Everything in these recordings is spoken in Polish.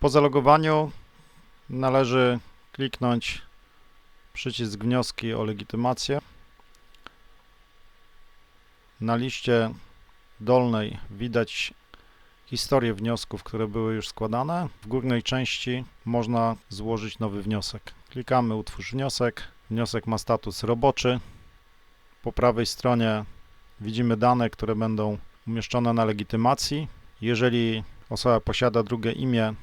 Po zalogowaniu należy kliknąć przycisk wnioski o legitymację. Na liście dolnej widać historię wniosków, które były już składane. W górnej części można złożyć nowy wniosek. Klikamy utwórz wniosek. Wniosek ma status roboczy. Po prawej stronie widzimy dane, które będą umieszczone na legitymacji. Jeżeli osoba posiada drugie imię,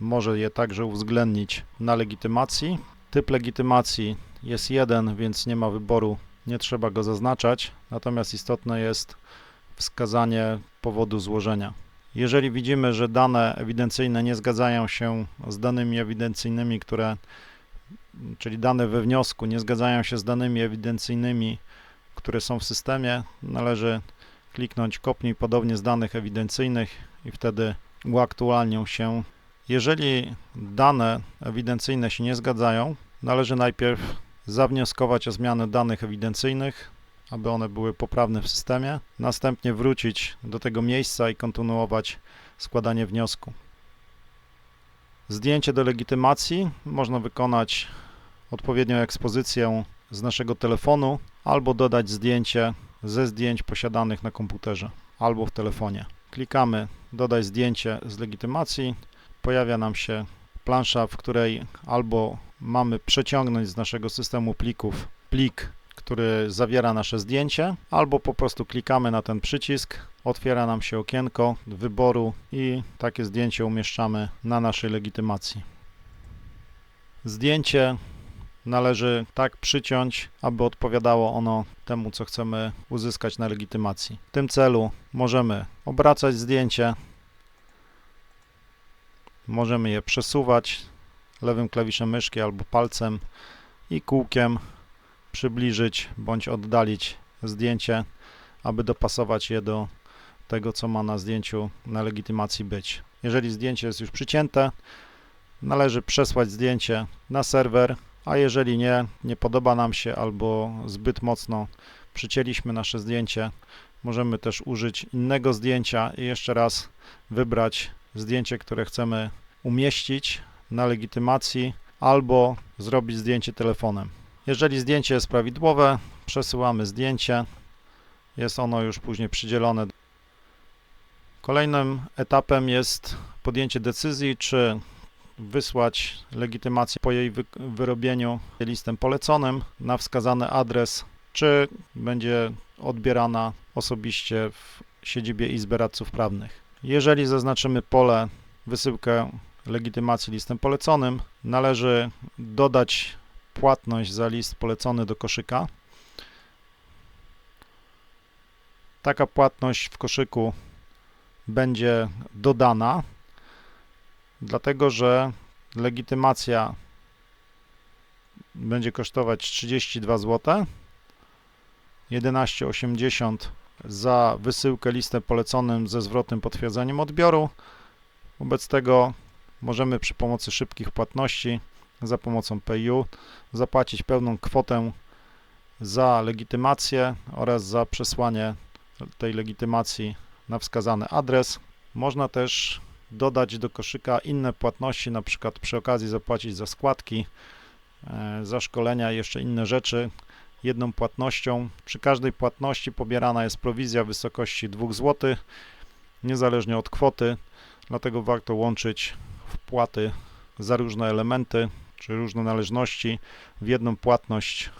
może je także uwzględnić na legitymacji. Typ legitymacji jest jeden, więc nie ma wyboru, nie trzeba go zaznaczać. Natomiast istotne jest wskazanie powodu złożenia. Jeżeli widzimy, że dane ewidencyjne nie zgadzają się z danymi ewidencyjnymi, które, czyli dane we wniosku nie zgadzają się z danymi ewidencyjnymi, które są w systemie, należy kliknąć kopnij podobnie z danych ewidencyjnych i wtedy uaktualnią się. Jeżeli dane ewidencyjne się nie zgadzają, należy najpierw zawnioskować o zmianę danych ewidencyjnych, aby one były poprawne w systemie, następnie wrócić do tego miejsca i kontynuować składanie wniosku. Zdjęcie do legitymacji można wykonać odpowiednią ekspozycję z naszego telefonu albo dodać zdjęcie ze zdjęć posiadanych na komputerze albo w telefonie. Klikamy dodaj zdjęcie z legitymacji. Pojawia nam się plansza, w której albo mamy przeciągnąć z naszego systemu plików plik, który zawiera nasze zdjęcie, albo po prostu klikamy na ten przycisk, otwiera nam się okienko wyboru i takie zdjęcie umieszczamy na naszej legitymacji. Zdjęcie należy tak przyciąć, aby odpowiadało ono temu, co chcemy uzyskać na legitymacji. W tym celu możemy obracać zdjęcie, możemy je przesuwać lewym klawiszem myszki albo palcem i kółkiem przybliżyć bądź oddalić zdjęcie, aby dopasować je do tego, co ma na zdjęciu na legitymacji być. Jeżeli zdjęcie jest już przycięte, należy przesłać zdjęcie na serwer, a jeżeli nie, nie podoba nam się albo zbyt mocno przycięliśmy nasze zdjęcie, możemy też użyć innego zdjęcia i jeszcze raz wybrać zdjęcie, które chcemy umieścić na legitymacji albo zrobić zdjęcie telefonem. Jeżeli zdjęcie jest prawidłowe, przesyłamy zdjęcie. Jest ono już później przydzielone. Kolejnym etapem jest podjęcie decyzji, czy wysłać legitymację po jej wy wyrobieniu listem poleconym na wskazany adres, czy będzie odbierana osobiście w siedzibie Izby Radców Prawnych. Jeżeli zaznaczymy pole wysyłkę legitymacji listem poleconym, należy dodać płatność za list polecony do koszyka. Taka płatność w koszyku będzie dodana, dlatego że legitymacja będzie kosztować 32 zł, 11,80 za wysyłkę listem poleconym ze zwrotnym potwierdzeniem odbioru. Wobec tego możemy przy pomocy szybkich płatności za pomocą PayU zapłacić pełną kwotę za legitymację oraz za przesłanie tej legitymacji na wskazany adres. Można też dodać do koszyka inne płatności, na przykład przy okazji zapłacić za składki, e, za szkolenia i jeszcze inne rzeczy jedną płatnością. Przy każdej płatności pobierana jest prowizja w wysokości 2 zł, niezależnie od kwoty, dlatego warto łączyć wpłaty za różne elementy czy różne należności w jedną płatność.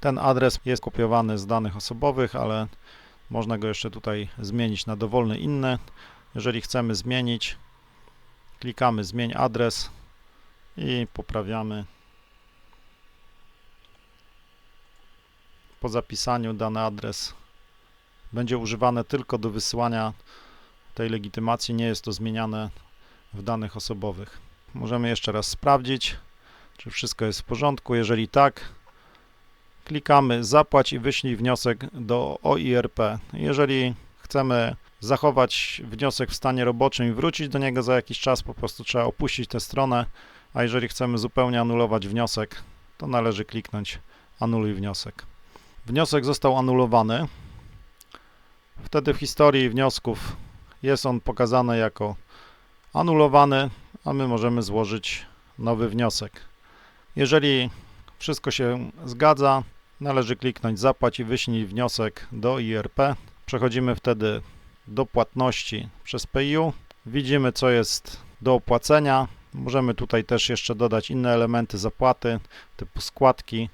Ten adres jest kopiowany z danych osobowych, ale można go jeszcze tutaj zmienić na dowolny inny. Jeżeli chcemy zmienić, klikamy zmień adres i poprawiamy. Po zapisaniu dany adres będzie używany tylko do wysyłania tej legitymacji, nie jest to zmieniane w danych osobowych. Możemy jeszcze raz sprawdzić, czy wszystko jest w porządku. Jeżeli tak, klikamy zapłać i wyślij wniosek do OIRP. Jeżeli chcemy zachować wniosek w stanie roboczym i wrócić do niego za jakiś czas, po prostu trzeba opuścić tę stronę, a jeżeli chcemy zupełnie anulować wniosek, to należy kliknąć anuluj wniosek. Wniosek został anulowany. Wtedy w historii wniosków jest on pokazany jako anulowany, a my możemy złożyć nowy wniosek. Jeżeli wszystko się zgadza, należy kliknąć zapłać i wyślij wniosek do IRP. Przechodzimy wtedy do płatności przez PayU. Widzimy co jest do opłacenia. Możemy tutaj też jeszcze dodać inne elementy zapłaty, typu składki,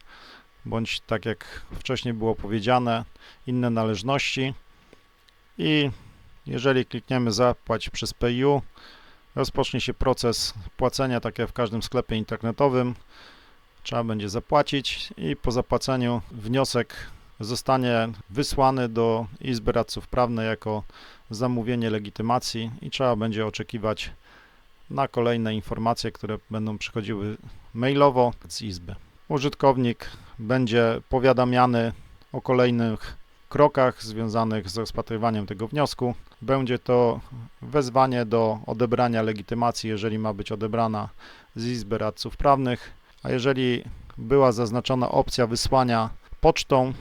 bądź tak jak wcześniej było powiedziane, inne należności. I jeżeli klikniemy zapłać przez PayU, rozpocznie się proces płacenia, tak jak w każdym sklepie internetowym. Trzeba będzie zapłacić i po zapłaceniu wniosek zostanie wysłany do Izby Radców Prawnych jako zamówienie legitymacji i trzeba będzie oczekiwać na kolejne informacje, które będą przychodziły mailowo z Izby. Użytkownik będzie powiadamiany o kolejnych krokach związanych z rozpatrywaniem tego wniosku. Będzie to wezwanie do odebrania legitymacji, jeżeli ma być odebrana z Izby Radców Prawnych, a jeżeli była zaznaczona opcja wysłania pocztą,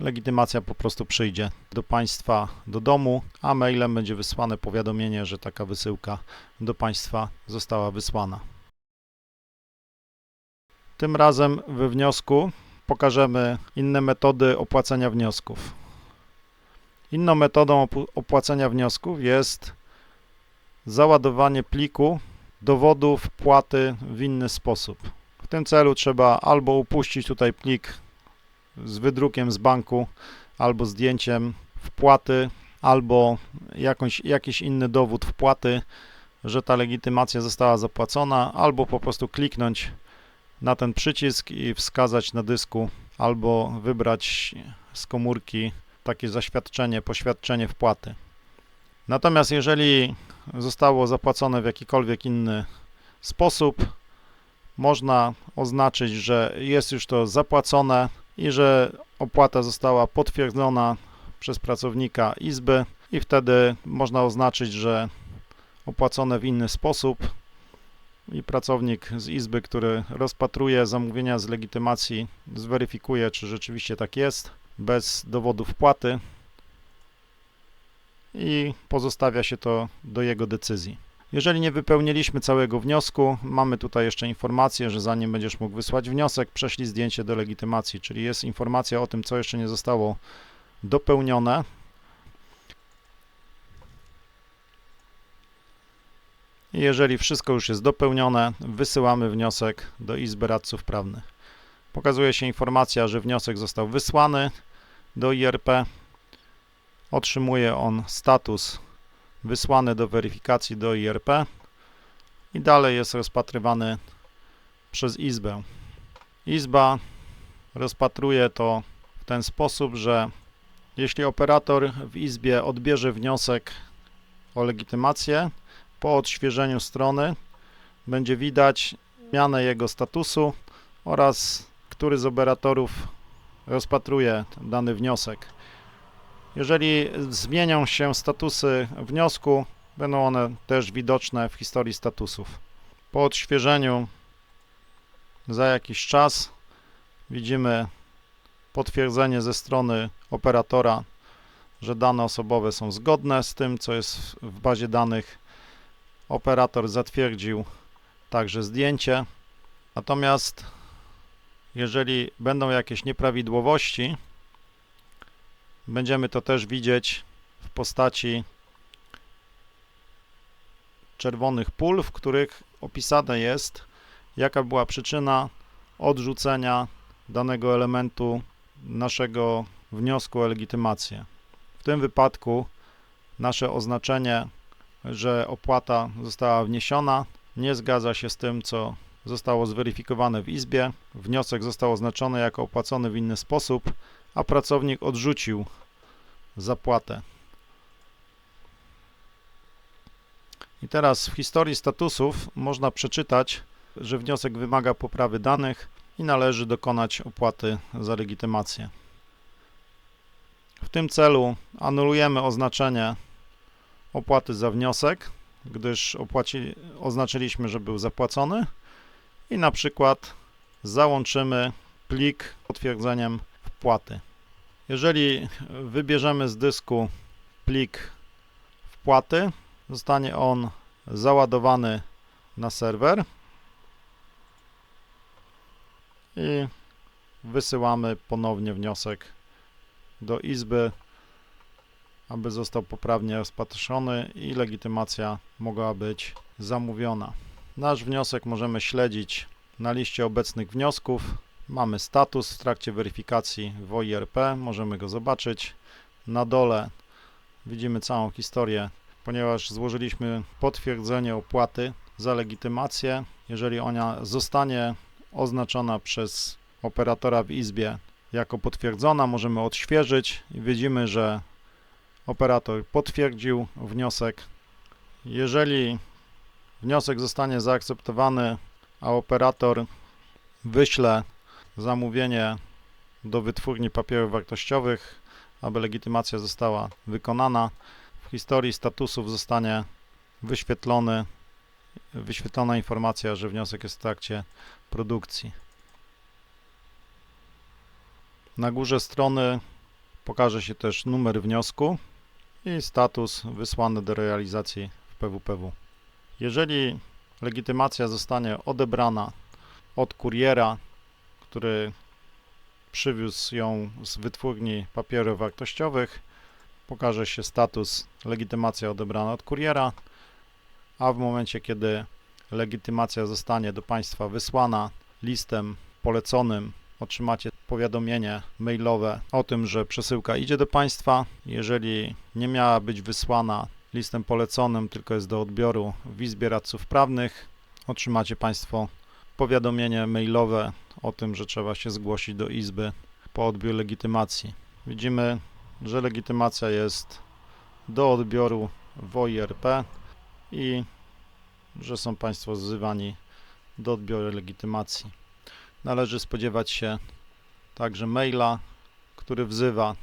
legitymacja po prostu przyjdzie do Państwa do domu, a mailem będzie wysłane powiadomienie, że taka wysyłka do Państwa została wysłana. Tym razem we wniosku pokażemy inne metody opłacenia wniosków. Inną metodą opłacenia wniosków jest załadowanie pliku dowodu wpłaty w inny sposób. W tym celu trzeba albo upuścić tutaj plik z wydrukiem z banku, albo zdjęciem wpłaty, albo jakąś, jakiś inny dowód wpłaty, że ta legitymacja została zapłacona, albo po prostu kliknąć na ten przycisk i wskazać na dysku, albo wybrać z komórki takie zaświadczenie, poświadczenie wpłaty. Natomiast jeżeli zostało zapłacone w jakikolwiek inny sposób, można oznaczyć, że jest już to zapłacone i że opłata została potwierdzona przez pracownika izby i wtedy można oznaczyć, że opłacone w inny sposób i pracownik z izby, który rozpatruje zamówienia z legitymacji, zweryfikuje, czy rzeczywiście tak jest, bez dowodu wpłaty i pozostawia się to do jego decyzji. Jeżeli nie wypełniliśmy całego wniosku, mamy tutaj jeszcze informację, że zanim będziesz mógł wysłać wniosek, prześlij zdjęcie do legitymacji, czyli jest informacja o tym, co jeszcze nie zostało dopełnione. Jeżeli wszystko już jest dopełnione, wysyłamy wniosek do Izby Radców Prawnych. Pokazuje się informacja, że wniosek został wysłany do IRP. Otrzymuje on status wysłany do weryfikacji do IRP i dalej jest rozpatrywany przez Izbę. Izba rozpatruje to w ten sposób, że jeśli operator w Izbie odbierze wniosek o legitymację, po odświeżeniu strony będzie widać zmianę jego statusu oraz który z operatorów rozpatruje dany wniosek. Jeżeli zmienią się statusy wniosku, będą one też widoczne w historii statusów. Po odświeżeniu za jakiś czas widzimy potwierdzenie ze strony operatora, że dane osobowe są zgodne z tym, co jest w bazie danych. Operator zatwierdził także zdjęcie. Natomiast jeżeli będą jakieś nieprawidłowości, Będziemy to też widzieć w postaci czerwonych pól, w których opisane jest, jaka była przyczyna odrzucenia danego elementu naszego wniosku o legitymację. W tym wypadku nasze oznaczenie, że opłata została wniesiona, nie zgadza się z tym, co zostało zweryfikowane w Izbie. Wniosek został oznaczony jako opłacony w inny sposób, a pracownik odrzucił zapłatę. I teraz w historii statusów można przeczytać, że wniosek wymaga poprawy danych i należy dokonać opłaty za legitymację. W tym celu anulujemy oznaczenie opłaty za wniosek, gdyż opłaci, oznaczyliśmy, że był zapłacony i na przykład załączymy plik potwierdzeniem wpłaty. Jeżeli wybierzemy z dysku plik wpłaty, zostanie on załadowany na serwer i wysyłamy ponownie wniosek do Izby, aby został poprawnie rozpatrzony i legitymacja mogła być zamówiona. Nasz wniosek możemy śledzić na liście obecnych wniosków. Mamy status w trakcie weryfikacji w OIRP, możemy go zobaczyć. Na dole widzimy całą historię, ponieważ złożyliśmy potwierdzenie opłaty za legitymację. Jeżeli ona zostanie oznaczona przez operatora w izbie jako potwierdzona, możemy odświeżyć i widzimy, że operator potwierdził wniosek. Jeżeli wniosek zostanie zaakceptowany, a operator wyśle zamówienie do wytwórni papierów wartościowych, aby legitymacja została wykonana, w historii statusów zostanie wyświetlony, wyświetlona informacja, że wniosek jest w trakcie produkcji. Na górze strony pokaże się też numer wniosku i status wysłany do realizacji w PWPW. Jeżeli legitymacja zostanie odebrana od kuriera, który przywiózł ją z wytwórni papierów wartościowych, pokaże się status legitymacja odebrana od kuriera, a w momencie, kiedy legitymacja zostanie do Państwa wysłana listem poleconym, otrzymacie powiadomienie mailowe o tym, że przesyłka idzie do Państwa. Jeżeli nie miała być wysłana listem poleconym, tylko jest do odbioru w Izbie Radców Prawnych, otrzymacie Państwo powiadomienie mailowe o tym, że trzeba się zgłosić do Izby po odbiór legitymacji. Widzimy, że legitymacja jest do odbioru w OIRP i że są Państwo wzywani do odbioru legitymacji. Należy spodziewać się także maila, który wzywa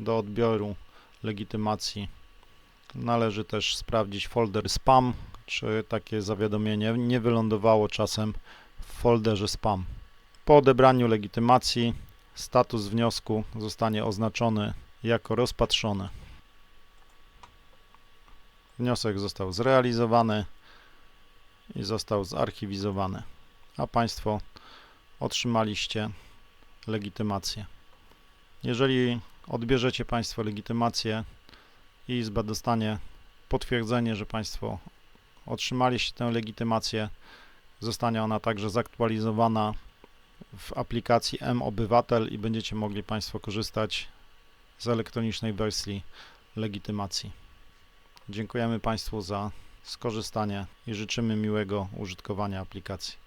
do odbioru legitymacji. Należy też sprawdzić folder spam, czy takie zawiadomienie nie wylądowało czasem w folderze spam. Po odebraniu legitymacji status wniosku zostanie oznaczony jako rozpatrzony. Wniosek został zrealizowany i został zarchiwizowany, a Państwo otrzymaliście legitymację. Jeżeli odbierzecie Państwo legitymację i Izba dostanie potwierdzenie, że Państwo otrzymaliście tę legitymację, zostanie ona także zaktualizowana w aplikacji M-Obywatel i będziecie mogli Państwo korzystać z elektronicznej wersji legitymacji. Dziękujemy Państwu za skorzystanie i życzymy miłego użytkowania aplikacji.